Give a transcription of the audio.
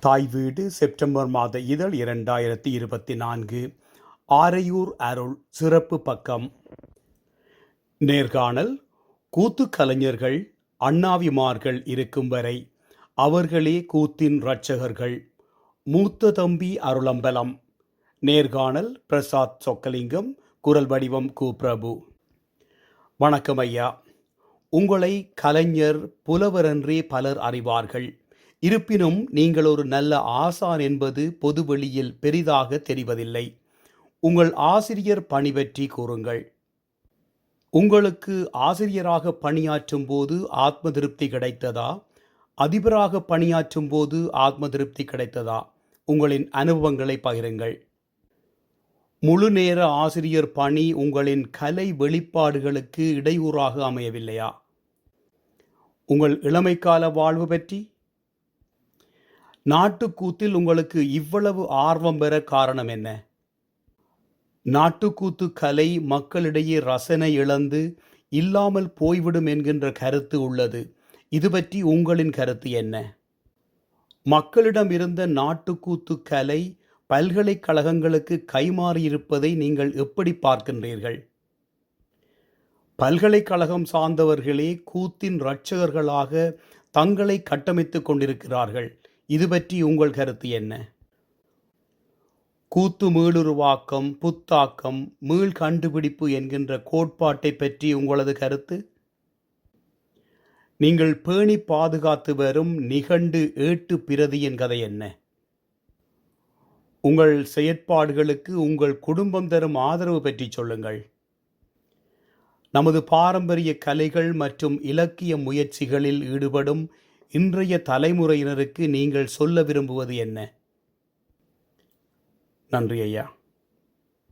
தாய் வீடு செப்டம்பர் மாத இதழ் இரண்டாயிரத்தி இருபத்தி நான்கு. ஆரையூர் அருள் சிறப்பு பக்கம். நேர்காணல் கூத்து கலைஞர்கள் அண்ணாவிமார்கள் இருக்கும் வரை அவர்களே கூத்தின் இரட்சகர்கள். மூத்த தம்பி அருளம்பலம். நேர்காணல் பிரசாத் சொக்கலிங்கம் குரல் வடிவம் கு பிரபு வணக்கம் ஐயா. உங்களை கலைஞர் புலவரன்றே பலர் அறிவார்கள். இருப்பினும் நீங்கள் ஒரு நல்ல ஆசான் என்பது பொதுவெளியில் பெரிதாக தெரிவதில்லை. உங்கள் ஆசிரியர் பணி பற்றி கூறுங்கள். உங்களுக்கு ஆசிரியராக பணியாற்றும் போது ஆத்ம திருப்தி கிடைத்ததா? அதிபராக பணியாற்றும் போது ஆத்ம திருப்தி கிடைத்ததா? உங்களின் அனுபவங்களை பகிருங்கள். முழு நேர ஆசிரியர் பணி உங்களின் கலை வெளிப்பாடுகளுக்கு இடையூறாக அமையவில்லையா? உங்கள் இளமைக்கால வாழ்வு பற்றி? நாட்டுக்கூத்தில் உங்களுக்கு இவ்வளவு ஆர்வம் பெற காரணம் என்ன? நாட்டுக்கூத்து கலை மக்களிடையே ரசனை இழந்து இல்லாமல் போய்விடும் என்கின்ற கருத்து உள்ளது. இது பற்றி உங்களின் கருத்து என்ன? மக்களிடம் இருந்த நாட்டுக்கூத்து கலை பல்கலைக்கழகங்களுக்கு கைமாறியிருப்பதை நீங்கள் எப்படி பார்க்கின்றீர்கள்? பல்கலைக்கழகம் சார்ந்தவர்களே கூத்தின் இரட்சகர்களாக தங்களை கட்டமைத்துக் கொண்டிருக்கிறார்கள். இது பற்றி உங்கள் கருத்து என்ன? கூத்து மீளுருவாக்கம் புத்தாக்கம் மீள் கண்டுபிடிப்பு என்கின்ற கோட்பாட்டை பற்றி உங்களது கருத்து? நீங்கள் பேணி பாதுகாத்து வரும் நிகண்டு ஏட்டு பிரதியின் கதை என்ன? உங்கள் செயற்பாடுகளுக்கு உங்கள் குடும்பம் தரும் ஆதரவு பற்றி சொல்லுங்கள். நமது பாரம்பரிய கலைகள் மற்றும் இலக்கிய முயற்சிகளில் ஈடுபடும் இன்றைய தலைமுறையினருக்கு நீங்கள் சொல்ல விரும்புவது என்ன? நன்றி ஐயா.